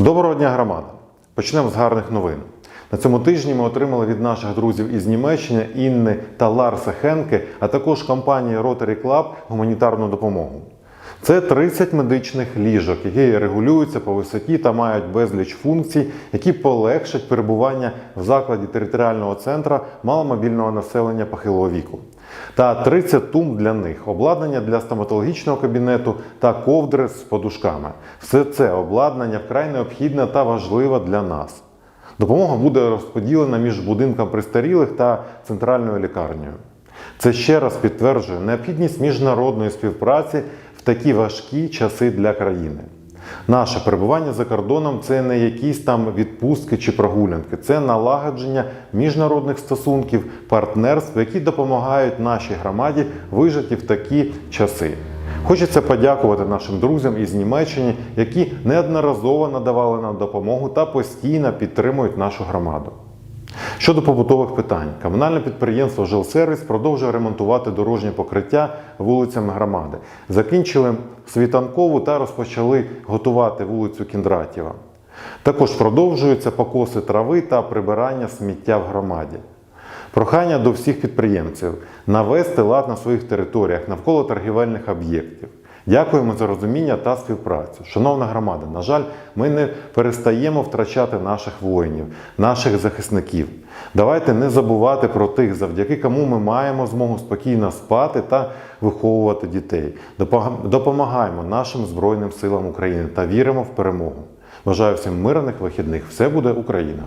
Доброго дня, громада! Почнемо з гарних новин. На цьому тижні ми отримали від наших друзів із Німеччини Інни та Ларса Хенке, а також компанії Rotary Club гуманітарну допомогу. Це 30 медичних ліжок, які регулюються по висоті та мають безліч функцій, які полегшать перебування в закладі територіального центру маломобільного населення похилого віку. Та 30 тумб для них, обладнання для стоматологічного кабінету та ковдри з подушками. Все це обладнання вкрай необхідне та важливе для нас. Допомога буде розподілена між будинком престарілих та центральною лікарнею. Це ще раз підтверджує необхідність міжнародної співпраці в такі важкі часи для країни. Наше перебування за кордоном це не якісь там відпустки чи прогулянки, це налагодження міжнародних стосунків, партнерств, які допомагають нашій громаді вижити в такі часи. Хочеться подякувати нашим друзям із Німеччини, які неодноразово надавали нам допомогу та постійно підтримують нашу громаду. Щодо побутових питань, комунальне підприємство Жилсервіс продовжує ремонтувати дорожнє покриття вулицями громади. Закінчили світанкову та розпочали готувати вулицю Кіндратєва. Також продовжуються покоси трави та прибирання сміття в громаді. Прохання до всіх підприємців навести лад на своїх територіях навколо торгівельних об'єктів. Дякуємо за розуміння та співпрацю. Шановна громада, на жаль, ми не перестаємо втрачати наших воїнів, наших захисників. Давайте не забувати про тих, завдяки кому ми маємо змогу спокійно спати та виховувати дітей. Допомагаємо нашим Збройним силам України та віримо в перемогу. Бажаю всім мирних вихідних. Все буде Україна!